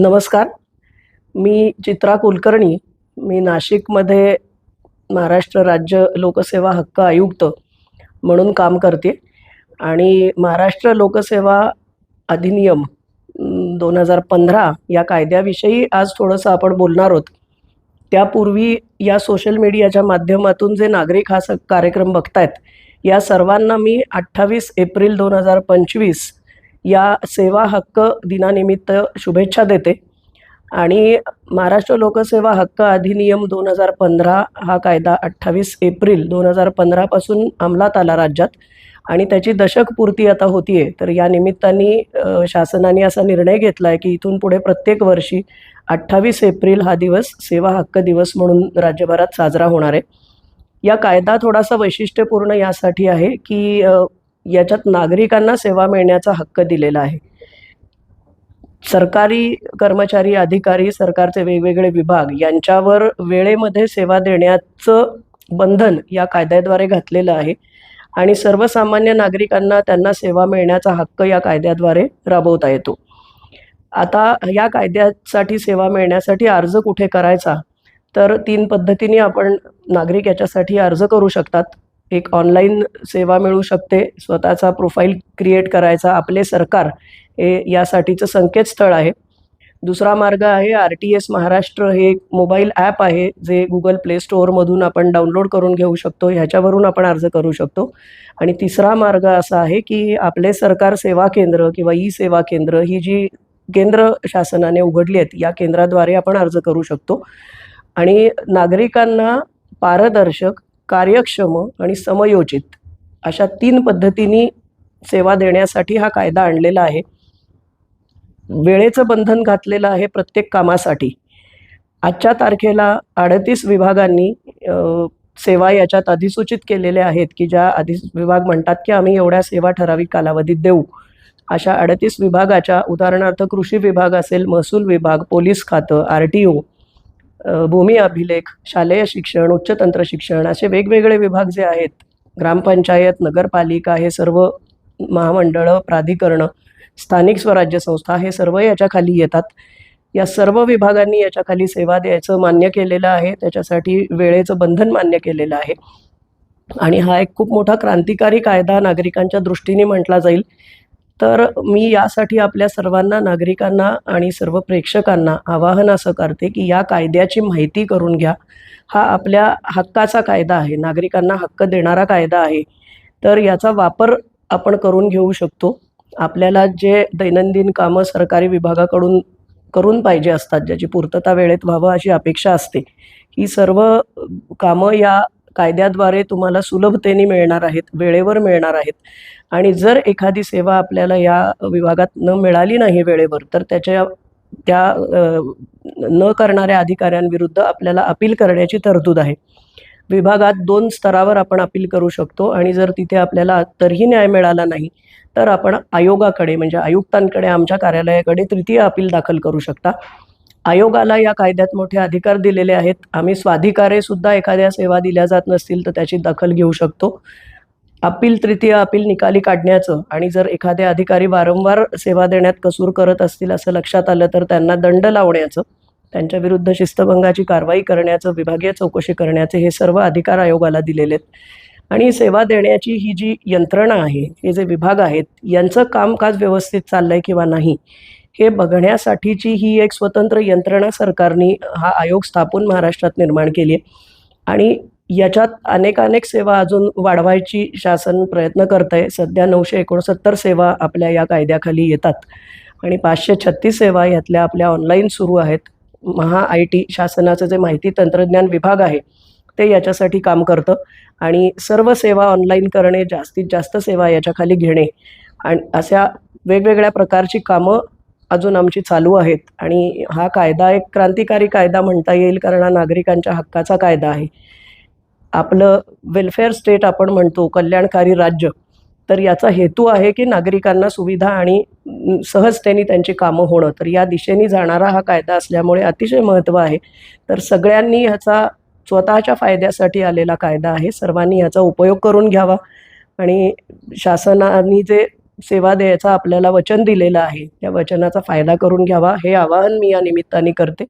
नमस्कार. मी चित्रा कुलकर्णी. मी नाशिकमध्ये महाराष्ट्र राज्य लोकसेवा हक्क आयुक्त म्हणून काम करते. आणि महाराष्ट्र लोकसेवा अधिनियम दोन हजार पंधरा या कायद्याविषयी आज थोडंसं आपण बोलणार आहोत. त्यापूर्वी या सोशल मीडियाच्या माध्यमातून जे नागरिक हा स कार्यक्रम बघतायत या सर्वांना मी अठ्ठावीस एप्रिल दोन हजार पंचवीस या सेवा हक्क दिनानिमित्त शुभेच्छा देते. आणि महाराष्ट्र लोकसेवा हक्क अधिनियम दोन हजार पंधरा हा कायदा अठ्ठावीस एप्रिल दोन हजार पंधरापासून अंमलात आला राज्यात. आणि त्याची दशकपूर्ती आता होतीये. तर या निमित्ताने शासनाने असा निर्णय घेतला आहे की इथून पुढे प्रत्येक वर्षी अठ्ठावीस एप्रिल हा दिवस सेवा हक्क दिवस म्हणून राज्यभरात साजरा होणार आहे. या कायदा थोडासा वैशिष्ट्यपूर्ण यासाठी आहे की याच्यात नागरिकांना सेवा मिळण्याचा हक्क दिलेला आहे. सरकारी कर्मचारी अधिकारी सरकारचे वेगवेगळे विभाग यांच्यावर वेळेमध्ये सेवा देण्याचं बंधन या कायद्याद्वारे घातलेलं आहे आणि सर्वसामान्य नागरिकांना त्यांना सेवा मिळण्याचा हक्क या कायद्याद्वारे राबवता येतो. आता या कायद्यासाठी सेवा मिळण्यासाठी अर्ज कुठे करायचा? तर तीन पद्धतीने आपण नागरिक याच्यासाठी अर्ज करू शकतात. एक ऑनलाईन सेवा मिळू शकते. स्वतःचा प्रोफाईल क्रिएट करायचा आपले सरकार हे यासाठीचं संकेतस्थळ आहे. दुसरा मार्ग आहे आर टी एस महाराष्ट्र. हे एक मोबाईल ॲप आहे जे गुगल प्ले स्टोअरमधून आपण डाउनलोड करून घेऊ शकतो. ह्याच्यावरून आपण अर्ज करू शकतो. आणि तिसरा मार्ग असा आहे की आपले सरकार सेवा केंद्र किंवा ई सेवा केंद्र ही जी केंद्र शासनाने उघडली आहेत या केंद्राद्वारे आपण अर्ज करू शकतो. आणि नागरिकांना पारदर्शक कार्यक्षम आणि समयोचित अशा तीन पद्धतीने सेवा देण्यासाठी हा कायदा आणलेला आहे. वेळेचं बंधन घातलेलं आहे प्रत्येक कामासाठी. आजच्या तारखेला अडतीस विभागांनी सेवा याच्यात अधिसूचित केलेल्या आहेत की ज्या अधि विभाग म्हणतात की आम्ही एवढ्या सेवा ठराविक कालावधीत देऊ. अशा अडतीस विभागाच्या उदाहरणार्थ कृषी विभाग असेल महसूल विभाग पोलीस खातं आर टी ओ भूमी अभिलेख शालेय शिक्षण उच्चतंत्र शिक्षण असे वेगवेगळे विभाग जे आहेत ग्रामपंचायत नगरपालिका हे सर्व महामंडळं प्राधिकरणं स्थानिक स्वराज्य संस्था हे सर्व याच्याखाली येतात. या सर्व विभागांनी याच्याखाली सेवा द्यायचं मान्य केलेलं आहे त्याच्यासाठी वेळेचं बंधन मान्य केलेलं आहे. आणि हा एक खूप मोठा क्रांतिकारी कायदा नागरिकांच्या दृष्टीने म्हटला जाईल. तर मी यासाठी आपल्या सर्वांना नागरिकांना आणि सर्व प्रेक्षकांना आवाहन असं करते की या कायद्याची माहिती करून घ्या. हा आपल्या हक्काचा कायदा आहे. नागरिकांना हक्क देणारा कायदा आहे. तर याचा वापर आपण करून घेऊ शकतो. आपल्याला जे दैनंदिन कामं सरकारी विभागाकडून करून पाहिजे असतात ज्याची पूर्तता वेळेत व्हावं अशी अपेक्षा असते ही सर्व कामं या कायद्याद्वारे तुम्हाला सुलभतेने मिळणार आहेत वेळेवर मिळणार आहेत. आणि जर एखादी सेवा आपल्याला या विभागात न मिळाली नाही वेळेवर तर त्याच्या त्या न करणाऱ्या अधिकाऱ्यांविरुद्ध आपल्याला अपील करण्याची तरतूद आहे. विभागात दोन स्तरावर आपण अपील करू शकतो आणि जर तिथे आपल्याला तरीही न्याय मिळाला नाही तर आपण आयोगाकडे म्हणजे आयुक्तांकडे आमच्या कार्यालयाकडे तृतीय अपील दाखल करू शकता. आयोगाला या कायद्यात मोठे अधिकार दिलेले आहेत. आम्ही स्वाधिकारे सुद्धा एखाद्या सेवा दिल्या जात नसतील तर त्याची दखल घेऊ शकतो. अपील तृतीय अपील निकाली काढण्याचं आणि जर एखादे अधिकारी वारंवार सेवा देण्यात कसूर करत असतील असं लक्षात आलं तर त्यांना दंड लावण्याचं त्यांच्या विरुद्ध शिस्तभंगाची कारवाई करण्याचं विभागीय चौकशी करण्याचे हे सर्व अधिकार आयोगाला दिलेले आहेत. आणि सेवा देण्याची ही जी यंत्रणा आहे हे जे विभाग आहेत यांचं कामकाज व्यवस्थित चाललंय किंवा नाही हे बघण्यासाठीची ही एक स्वतंत्र यंत्रणा सरकारने हा आयोग स्थापून महाराष्ट्रात निर्माण केली आहे. आणि याच्यात अनेक अनेक सेवा अजून वाढवायची शासन प्रयत्न करत आहे सध्या नऊशे एकोणसत्तर सेवा आपल्या या कायद्याखाली येतात. आणि पाचशे छत्तीस सेवा यातल्या आपल्या ऑनलाईन सुरू आहेत. महा आय टी शासनाचं जे माहिती तंत्रज्ञान विभाग आहे ते याच्यासाठी काम करतं. आणि सर्व सेवा ऑनलाईन करणे जास्तीत जास्त सेवा याच्याखाली घेणे आणि अशा वेगवेगळ्या प्रकारची कामं अजून आमची चालू आहेत. आणि हा कायदा एक क्रांतिकारी कायदा म्हणता येईल कारण हा नागरिकांच्या हक्काचा कायदा आहे. आपलं वेलफेअर स्टेट आपण म्हणतो कल्याणकारी राज्य तर याचा हेतू आहे की नागरिकांना सुविधा आणि सहजतेने त्यांची कामं होणं. तर या दिशेने जाणारा हा कायदा असल्यामुळे अतिशय महत्त्व आहे. तर सगळ्यांनी ह्याचा स्वतःच्या फायद्यासाठी आलेला कायदा आहे. सर्वांनी ह्याचा उपयोग करून घ्यावा. आणि शासनाने जे सेवा द्यायचा आपल्याला वचन दिलेलं आहे. त्या वचनाचा फायदा करून घ्यावा. हे आवाहन मी या निमित्ताने करते.